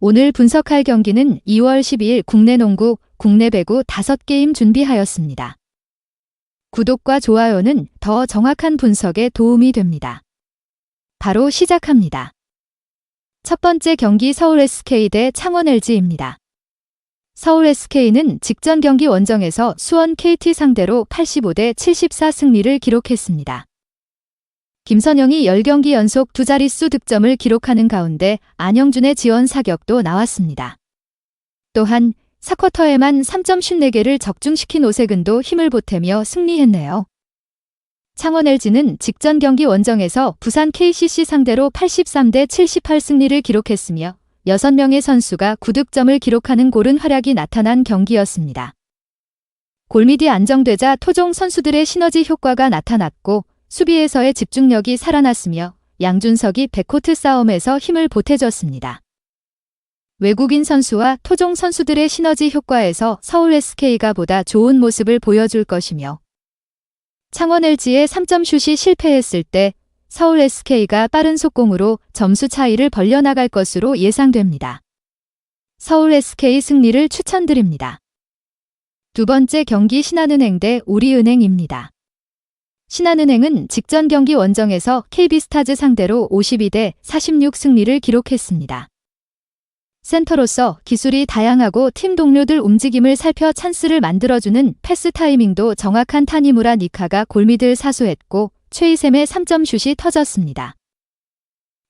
오늘 분석할 경기는 2월 12일 국내 농구, 국내 배구 5게임 준비하였습니다. 구독과 좋아요는 더 정확한 분석에 도움이 됩니다. 바로 시작합니다. 첫 번째 경기 서울 SK 대 창원 LG입니다. 서울 SK는 직전 경기 원정에서 수원 KT 상대로 85대 74 승리를 기록했습니다. 김선영이 10경기 연속 두 자릿수 득점을 기록하는 가운데 안영준의 지원 사격도 나왔습니다. 또한 4쿼터에만 3점 슛 4개를 적중시킨 오세근도 힘을 보태며 승리했네요. 창원 LG는 직전 경기 원정에서 부산 KCC 상대로 83대 78 승리를 기록했으며 6명의 선수가 9득점을 기록하는 고른 활약이 나타난 경기였습니다. 골밑이 안정되자 토종 선수들의 시너지 효과가 나타났고 수비에서의 집중력이 살아났으며 양준석이 백코트 싸움에서 힘을 보태줬습니다. 외국인 선수와 토종 선수들의 시너지 효과에서 서울 SK가 보다 좋은 모습을 보여줄 것이며 창원 LG의 3점 슛이 실패했을 때 서울 SK가 빠른 속공으로 점수 차이를 벌려나갈 것으로 예상됩니다. 서울 SK 승리를 추천드립니다. 두 번째 경기 신한은행 대 우리은행입니다. 신한은행은 직전 경기 원정에서 KB스타즈 상대로 52대 46 승리를 기록했습니다. 센터로서 기술이 다양하고 팀 동료들 움직임을 살펴 찬스를 만들어주는 패스 타이밍도 정확한 타니무라 니카가 골밑을 사수했고 최이샘의 3점 슛이 터졌습니다.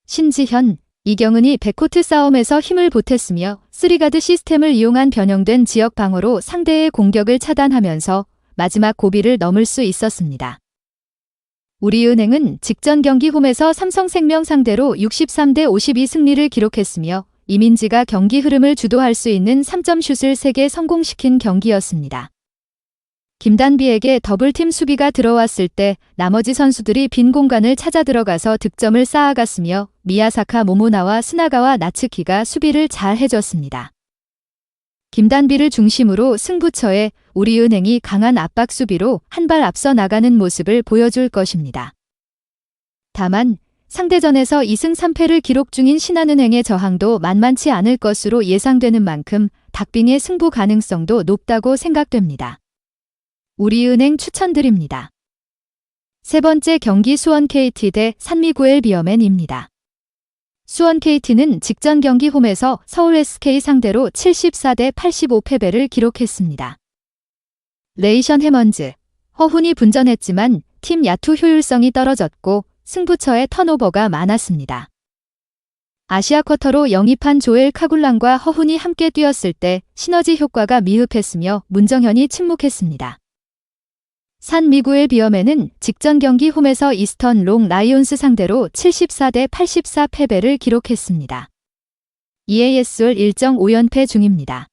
신지현, 이경은이 백코트 싸움에서 힘을 보탰으며 쓰리가드 시스템을 이용한 변형된 지역 방어로 상대의 공격을 차단하면서 마지막 고비를 넘을 수 있었습니다. 우리은행은 직전 경기 홈에서 삼성생명 상대로 63대 52 승리를 기록했으며 이민지가 경기 흐름을 주도할 수 있는 3점 슛을 3개 성공시킨 경기였습니다. 김단비에게 더블팀 수비가 들어왔을 때 나머지 선수들이 빈 공간을 찾아 들어가서 득점을 쌓아갔으며 미야사카 모모나와 스나가와 나츠키가 수비를 잘 해줬습니다. 김단비를 중심으로 승부처에 우리은행이 강한 압박 수비로 한 발 앞서 나가는 모습을 보여줄 것입니다. 다만 상대전에서 2승 3패를 기록 중인 신한은행의 저항도 만만치 않을 것으로 예상되는 만큼 닭빙의 승부 가능성도 높다고 생각됩니다. 우리은행 추천드립니다. 세 번째 경기 수원 KT 대 산미구엘 비어맨입니다. 수원 KT는 직전 경기 홈에서 서울 SK 상대로 74대 85 패배를 기록했습니다. 레이션 해먼즈, 허훈이 분전했지만 팀 야투 효율성이 떨어졌고 승부처의 턴오버가 많았습니다. 아시아 쿼터로 영입한 조엘 카굴란과 허훈이 함께 뛰었을 때 시너지 효과가 미흡했으며 문정현이 침묵했습니다. 산 미구엘 비어맨은 직전 경기 홈에서 이스턴 롱 라이온스 상대로 74대 84 패배를 기록했습니다. EASL 1.5연패 중입니다.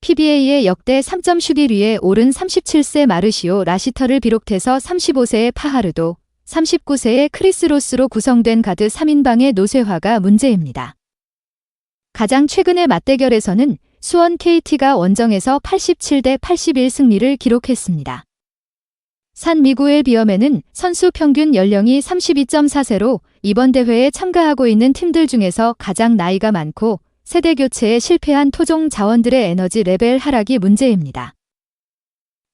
PBA의 역대 3점 슛 1위에 오른 37세 마르시오 라시터를 비롯해서 35세의 파하르도, 39세의 크리스 로스로 구성된 가드 3인방의 노쇠화가 문제입니다. 가장 최근의 맞대결에서는 수원 KT가 원정에서 87대 81 승리를 기록했습니다. 산 미구엘 비어맨은 선수 평균 연령이 32.4세로 이번 대회에 참가하고 있는 팀들 중에서 가장 나이가 많고 세대 교체에 실패한 토종 자원들의 에너지 레벨 하락이 문제입니다.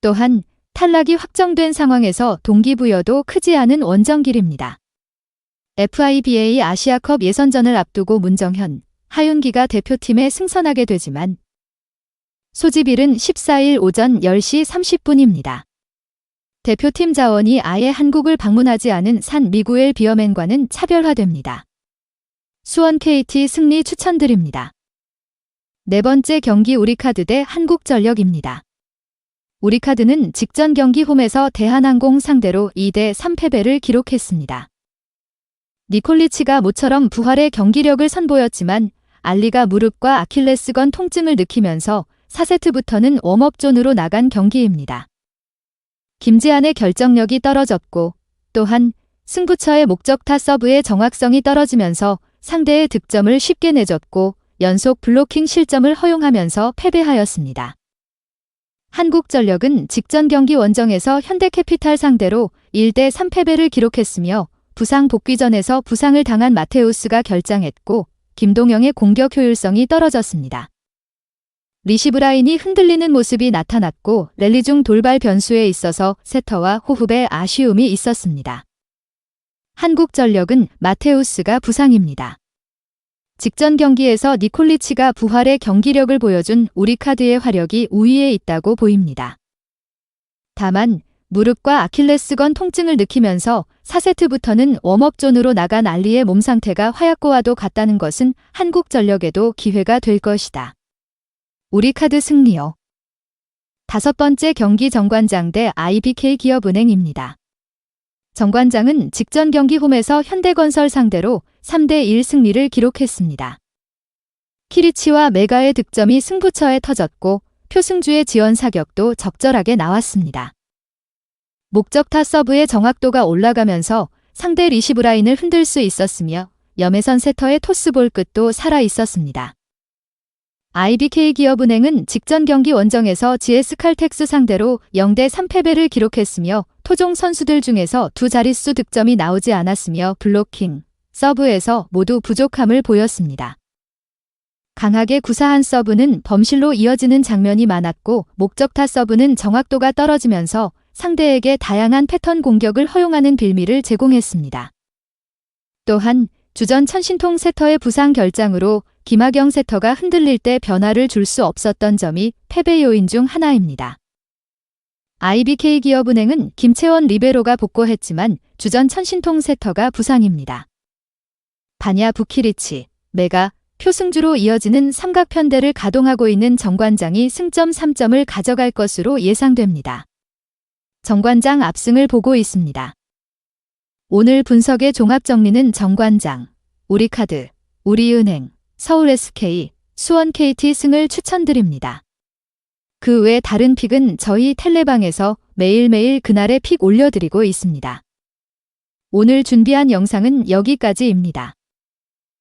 또한 탈락이 확정된 상황에서 동기부여도 크지 않은 원정길입니다. FIBA 아시아컵 예선전을 앞두고 문정현, 하윤기가 대표팀에 승선하게 되지만 소집일은 14일 오전 10시 30분입니다. 대표팀 자원이 아예 한국을 방문하지 않은 산 미구엘 비어맨과는 차별화됩니다. 수원 KT 승리 추천드립니다. 네 번째 경기 우리카드 대 한국전력입니다. 우리카드는 직전 경기 홈에서 대한항공 상대로 2대 3패배를 기록했습니다. 니콜리치가 모처럼 부활의 경기력을 선보였지만 알리가 무릎과 아킬레스건 통증을 느끼면서 4세트부터는 웜업존으로 나간 경기입니다. 김지한의 결정력이 떨어졌고 또한 승부처의 목적 타 서브의 정확성이 떨어지면서 상대의 득점을 쉽게 내줬고 연속 블로킹 실점을 허용하면서 패배하였습니다. 한국전력은 직전 경기 원정에서 현대캐피탈 상대로 1대 3패배를 기록했으며 부상 복귀전에서 부상을 당한 마테우스가 결장했고 김동영의 공격 효율성이 떨어졌습니다. 리시브 라인이 흔들리는 모습이 나타났고 랠리 중 돌발 변수에 있어서 세터와 호흡에 아쉬움이 있었습니다. 한국전력은 마테우스가 부상입니다. 직전 경기에서 니콜리치가 부활의 경기력을 보여준 우리 카드의 화력이 우위에 있다고 보입니다. 다만 무릎과 아킬레스건 통증을 느끼면서 4세트부터는 웜업존으로 나간 알리의 몸 상태가 화약고와도 같다는 것은 한국전력에도 기회가 될 것이다. 우리 카드 승리요. 다섯 번째 경기 정관장 대 IBK 기업은행입니다. 정관장은 직전 경기 홈에서 현대건설 상대로 3대1 승리를 기록했습니다. 키리치와 메가의 득점이 승부처에 터졌고 표승주의 지원 사격도 적절하게 나왔습니다. 목적타 서브의 정확도가 올라가면서 상대 리시브 라인을 흔들 수 있었으며 염혜선 세터의 토스볼 끝도 살아 있었습니다. IBK 기업은행은 직전 경기 원정에서 GS 칼텍스 상대로 0대 3패배를 기록했으며 토종 선수들 중에서 두 자릿수 득점이 나오지 않았으며 블로킹, 서브에서 모두 부족함을 보였습니다. 강하게 구사한 서브는 범실로 이어지는 장면이 많았고 목적타 서브는 정확도가 떨어지면서 상대에게 다양한 패턴 공격을 허용하는 빌미를 제공했습니다. 또한 주전 천신통 세터의 부상 결장으로 김하경 세터가 흔들릴 때 변화를 줄 수 없었던 점이 패배 요인 중 하나입니다. IBK 기업은행은 김채원 리베로가 복구했지만 주전 천신통 세터가 부상입니다. 바냐 부키리치, 메가, 표승주로 이어지는 삼각편대를 가동하고 있는 정관장이 승점 3점을 가져갈 것으로 예상됩니다. 정관장 압승을 보고 있습니다. 오늘 분석의 종합 정리는 정관장, 우리카드, 우리은행, 서울SK, 수원KT 승을 추천드립니다. 그 외 다른 픽은 저희 텔레방에서 매일매일 그날의 픽 올려드리고 있습니다. 오늘 준비한 영상은 여기까지입니다.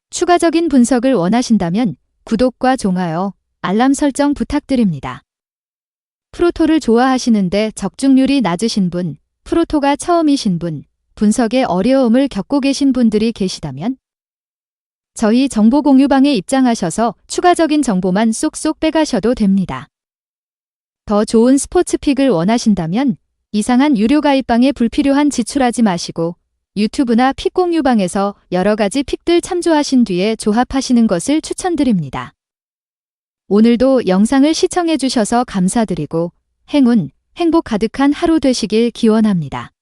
추가적인 분석을 원하신다면 구독과 좋아요, 알람 설정 부탁드립니다. 프로토를 좋아하시는데 적중률이 낮으신 분, 프로토가 처음이신 분, 분석에 어려움을 겪고 계신 분들이 계시다면 저희 정보 공유방에 입장하셔서 추가적인 정보만 쏙쏙 빼가셔도 됩니다. 더 좋은 스포츠 픽을 원하신다면 이상한 유료 가입방에 불필요한 지출하지 마시고 유튜브나 픽 공유방에서 여러 가지 픽들 참조하신 뒤에 조합하시는 것을 추천드립니다. 오늘도 영상을 시청해 주셔서 감사드리고 행운, 행복 가득한 하루 되시길 기원합니다.